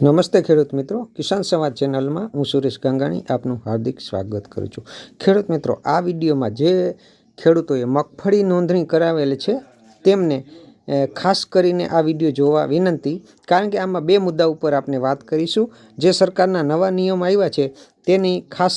નમસ્તે ખેડૂત મિત્રો. કિસાન સંવાદ ચેનલમાં હું સુરેશ ગંગાણી આપનું હાર્દિક સ્વાગત કરું છું. ખેડૂત મિત્રો, આ વિડીયોમાં જે ખેડૂતોએ મગફળી નોંધણી કરાવેલી છે, તેમને ખાસ કરીને આ વીડિયો જોવા વિનંતી, કારણ કે આમાં બે મુદ્દા ઉપર આપણે વાત કરીશું. જે સરકારના નવા નિયમ આવ્યા છે, તેની ખાસ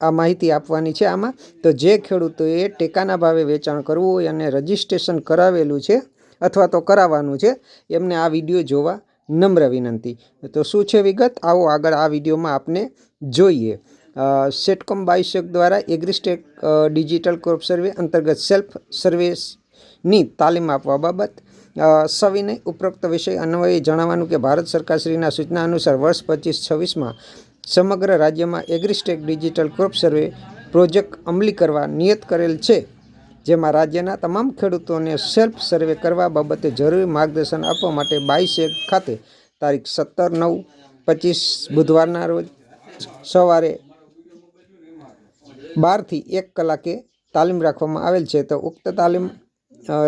આ માહિતી આપવાની છે આમાં. તો જે ખેડૂતોએ ટેકાના ભાવે વેચાણ કરવું હોય અને રજિસ્ટ્રેશન કરાવેલું છે, અથવા તો કરાવવાનું છે, એમને આ વીડિયો જોવા નમ્ર વિનંતી. તો શું છે વિગત? આવો આગળ આ વિડીયોમાં આપને જોઈએ. સેટકોમ બાયસેક દ્વારા એગ્રીસ્ટેક ડિજિટલ ક્રોપ સર્વે અંતર્ગત સેલ્ફ સર્વેની તાલીમ આપવા બાબત. સવિનય ઉપરોક્ત વિષય અન્વયે જણાવવાનું કે ભારત સરકારશ્રીના સૂચના અનુસાર વર્ષ પચીસ છવ્વીસમાં સમગ્ર રાજ્યમાં AgriStack digital crop survey project અમલી કરવા નિયત કરેલ છે. જેમાં રાજ્યના તમામ ખેડૂતોને સેલ્ફ સર્વે કરવા બાબતે જરૂરી માર્ગદર્શન આપવા માટે બાવીસ એક ખાતે તારીખ સત્તર નવ પચીસ બુધવારના રોજ સવારે બારથી એક કલાકે તાલીમ રાખવામાં આવેલ છે. તો ઉક્ત તાલીમ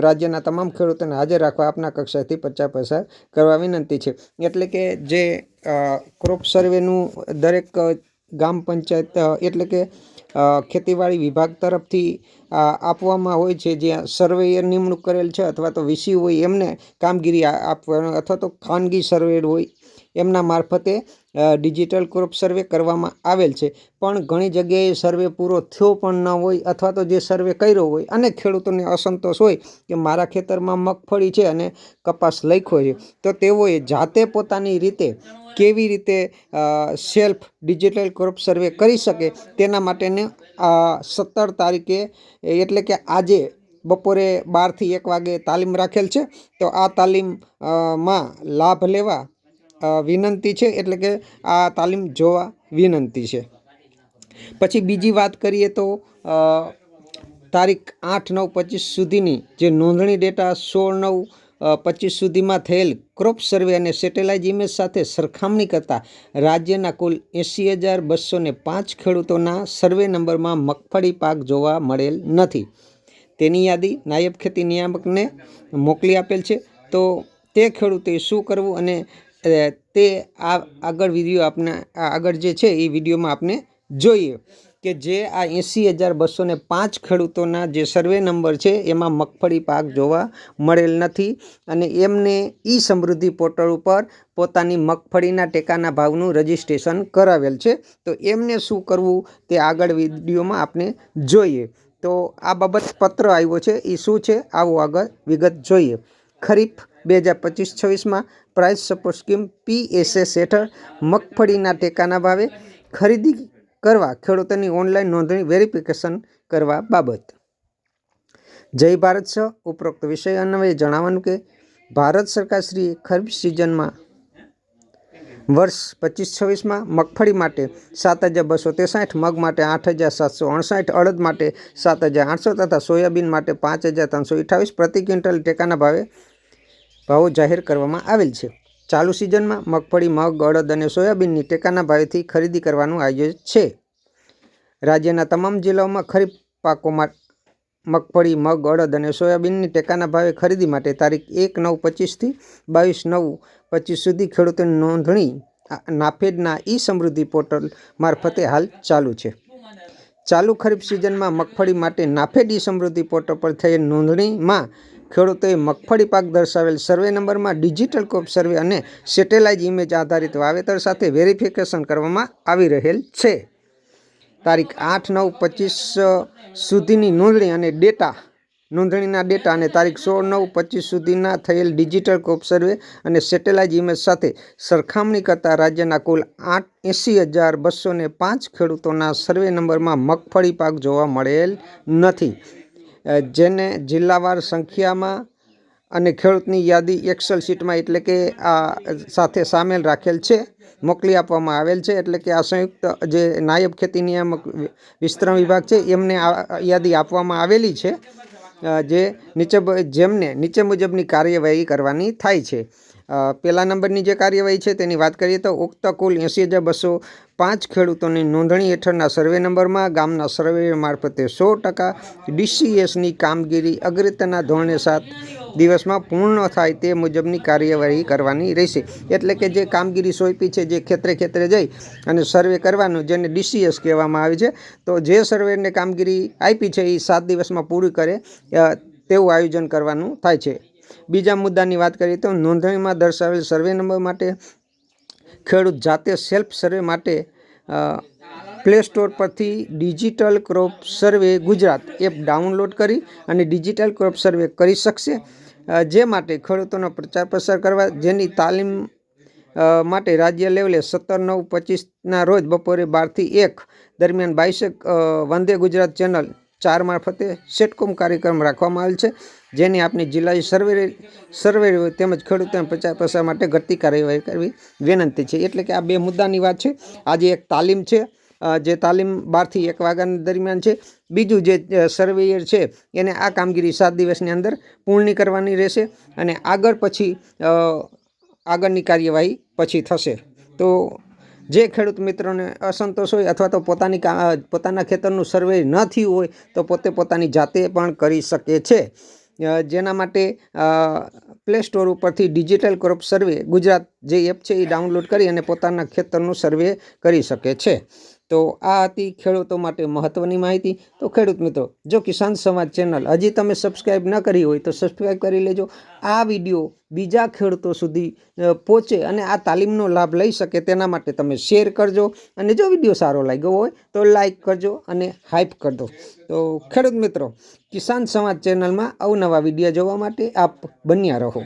રાજ્યના તમામ ખેડૂતોને હાજર રાખવા આપના કક્ષાથી પચાસ પૈસા કરવા વિનંતી છે. એટલે કે જે ક્રોપ સર્વેનું દરેક ગ્રામ પંચાયત એટલે કે ખેતીવાડી વિભાગ તરફથી આપવામાં હોય છે જ્યાં સર્વેયર નિમણૂક કરેલ છે અથવા તો વીસી હોય એમને કામગીરી આપવાનું અથવા તો ખાનગી સર્વેર હોય એમના મારફતે ડિજિટલ ક્રોપ સર્વે કરવામાં આવેલ છે. પણ ઘણી જગ્યાએ સર્વે પૂરો થયો પણ ન હોય અથવા તો જે સર્વે કર્યો હોય, અને ખેડૂતોને અસંતોષ હોય કે મારા ખેતરમાં મગફળી છે અને કપાસ લખ્યો છે, તો તેઓએ જાતે પોતાની રીતે કેવી રીતે સેલ્ફ ડિજિટલ ક્રોપ સર્વે કરી શકે તેના માટેને સત્તર તારીખે એટલે કે આજે બપોરે બારથી એક વાગે તાલીમ રાખેલ છે. તો આ તાલીમમાં લાભ લેવા વિનંતી છે. એટલે કે આ તાલીમ જોવા વિનંતી છે. પછી બીજી વાત કરીએ તો તારીખ આઠ નવ પચીસ સુધીની જે નોંધણી ડેટા સોળ નવ પચીસ સુધીમાં થયેલ ક્રોપ સર્વે અને સેટેલાઇટ ઇમેજ સાથે સરખામણી કરતાં રાજ્યના કુલ એંસી હજાર બસો પાંચ ખેડૂતોના સર્વે નંબરમાં મગફળી પાક જોવા મળેલ નથી. તેની યાદી નાયબ ખેતી નિયામકને મોકલી આપેલ છે. તો તે ખેડૂતે શું કરવું અને તે આ આગળ વીડિયો આપના આગળ જે છે એ વિડીયોમાં આપણે જોઈએ. કે જે આ એંસી હજાર બસો ને પાંચ ખેડૂતોના જે સર્વે નંબર છે, એમાં મગફળી પાક જોવા મળેલ નથી અને એમને ઈ સમૃદ્ધિ પોર્ટલ ઉપર પોતાની મગફળીના ટેકાના ભાવનું રજિસ્ટ્રેશન કરાવેલ છે. તો એમને શું કરવું તે આગળ વિડીયોમાં આપણે જોઈએ. તો આ બાબત પત્ર આવ્યો છે એ શું છે, આવો આગળ વિગત જોઈએ. ખરીફ બે હજાર પચીસ છવ્વીસમાં પ્રાઇસ સપોર્ટ સ્કીમ પીએસએસ હેઠળ મગફળીના ટેકાના ભાવે ખરીદી કરવા, ખેડૂતોની ઓનલાઈન નોંધણી વેરિફિકેશન કરવા બાબત. જય ભારત સહ ઉપરોક્ત વિષય અન્વયે જણાવવાનું કે, ભારત સરકારશ્રીએ ખરીફ સિઝનમાં વર્ષ પચીસ છવ્વીસમાં મગફળી માટે સાત હજાર બસો ત્રેસાઠ મગ માટે આઠ હજાર સાતસો અણસાઠ અડદ માટે સાત હજાર આઠસો તથા સોયાબીન માટે પાંચ હજાર ત્રણસો અઠ્ઠાવીસ પ્રતિ ક્વિન્ટલ ટેકાના ભાવે ભાવો જાહેર કરવામાં આવેલ છે. ચાલુ સિઝનમાં મગફળી, મગ, અડદ અને સોયાબીનની ટેકાના ભાવેથી ખરીદી કરવાનું આયોજન છે. રાજ્યના તમામ જિલ્લાઓમાં ખરીફ પાકોમાં મગફળી, મગ, અડદ અને સોયાબીનની ટેકાના ભાવે ખરીદી માટે તારીખ એક નવ પચીસથી બાવીસ નવ પચીસ સુધી ખેડૂતોની નોંધણી નાફેડના ઈ સમૃદ્ધિ પોર્ટલ મારફતે હાલ ચાલુ છે. ચાલુ ખરીફ સિઝનમાં મગફળી માટે નાફેડ ઈ સમૃદ્ધિ પોર્ટલ પર થયેલ નોંધણીમાં ખેડૂતોએ મગફળી પાક દર્શાવેલ સર્વે નંબરમાં ડિજિટલ કોપ સર્વે અને સેટેલાઇટ ઇમેજ આધારિત વાવેતર સાથે વેરિફિકેશન કરવામાં આવી રહેલ છે. તારીખ આઠ નવ પચીસ સુધીની નોંધણી અને ડેટા, નોંધણીના ડેટા અને તારીખ સોળ નવ પચીસ સુધીના થયેલ ડિજિટલ કોપ સર્વે અને સેટેલાઇટ ઇમેજ સાથે સરખામણી કરતાં રાજ્યના કુલ આઠ એંસી હજાર બસો પાંચ ખેડૂતોના સર્વે નંબરમાં મગફળી પાક જોવા મળેલ નથી. જેને જિલ્લાવાર સંખ્યામાં અને ખેડૂતની યાદી એક્સેલ શીટમાં એટલે કે આ સાથે સામેલ રાખેલ છે, મોકલી આપવામાં આવેલ છે. એટલે કે આ સંયુક્ત જે નાયબ ખેતી નિયામક વિસ્તરણ વિભાગ છે, એમને આ યાદી આપવામાં આવેલી છે જે નીચે જેમને નીચે મુજબની કાર્યવાહી કરવાની થાય છે. પહેલા નંબરની જે કાર્યવાહી છે તેની વાત કરીએ તો ઉક્ત કુલ એંસી હજાર બસો પાંચ ખેડૂતોની નોંધણી હેઠળના સર્વે નંબરમાં ગામના સર્વે મારફતે સો ટકા ડીસીએસની કામગીરી અગ્રતાના ધોરણે સાત દિવસમાં પૂર્ણ થાય તે મુજબની કાર્યવાહી કરવાની રહેશે. એટલે કે જે કામગીરી સોંપી છે જે ખેતરે ખેતરે જઈ અને સર્વે કરવાનું જેને ડીસીએસ કહેવામાં આવે છે, તો જે સર્વેને કામગીરી આપી છે એ સાત દિવસમાં પૂરી કરે તેવું આયોજન કરવાનું થાય છે. બીજા મુદ્દાની વાત કરીએ તો નોંધણીમાં દર્શાવેલ સર્વે નંબર માટે ખેડૂત જાતે સેલ્ફ સર્વે માટે પ્લે સ્ટોર પરથી digital crop survey Gujarat app download કરી અને ડિજિટલ ક્રોપ સર્વે કરી શકશે. જે માટે ખેડૂતોનો પ્રચાર પ્રસાર કરવા, જેની તાલીમ માટે રાજ્ય લેવલે સત્તર, નવ પચીસના રોજ બપોરે બારથી એક દરમિયાન બાઈસેક વંદે ગુજરાત ચેનલ ચાર મારફતે સેટકોમ કાર્યક્રમ રાખવામાં આવેલ છે. જેની આપની જિલ્લા સર્વે સર્વે તેમજ ખેડૂતોને પ્રચાર પૈસા માટે ઘટતી કાર્યવાહી કરવી વિનંતી છે. એટલે કે આ બે મુદ્દાની વાત છે. આજે એક તાલીમ છે. જે તાલીમ બારથી એક વાગ્યાના દરમિયાન છે. બીજું જે સર્વેયર છે, એને આ કામગીરી સાત દિવસની અંદર પૂર્ણ કરવાની રહેશે અને આગળ પછી આગળની કાર્યવાહી પછી થશે. તો જે ખેડૂત મિત્રોને અસંતોષ હોય અથવા તો પોતાની પોતાના ખેતરનું સર્વે ન થયું હોય તો પોતે પોતાની જાતે પણ કરી શકે છે. જેના માટે પ્લે સ્ટોર ઉપરથી ડિજિટલ ક્રોપ સર્વે ગુજરાત જે એપ છે એ ડાઉનલોડ કરી અને પોતાના ખેતરનું સર્વે કરી શકે છે. તો આ હતી ખેડૂતો માટે મહત્ત્વની માહિતી. તો ખેડૂત મિત્રો, જો કિસાન સમાજ ચેનલ હજી તમે સબસ્ક્રાઈબ ન કરી હોય તો સબસ્ક્રાઈબ કરી લેજો. આ વીડિયો બીજા ખેડૂતો સુધી પહોંચે અને આ તાલીમનો લાભ લઈ શકે તેના માટે તમે શેર કરજો. અને જો વીડિયો સારો લાગ્યો હોય તો લાઈક કરજો અને હાઇપ કરજો. તો ખેડૂત મિત્રો, કિસાન સમાજ ચેનલમાં અવનવા વીડિયો જોવા માટે આપ બન્યા રહો.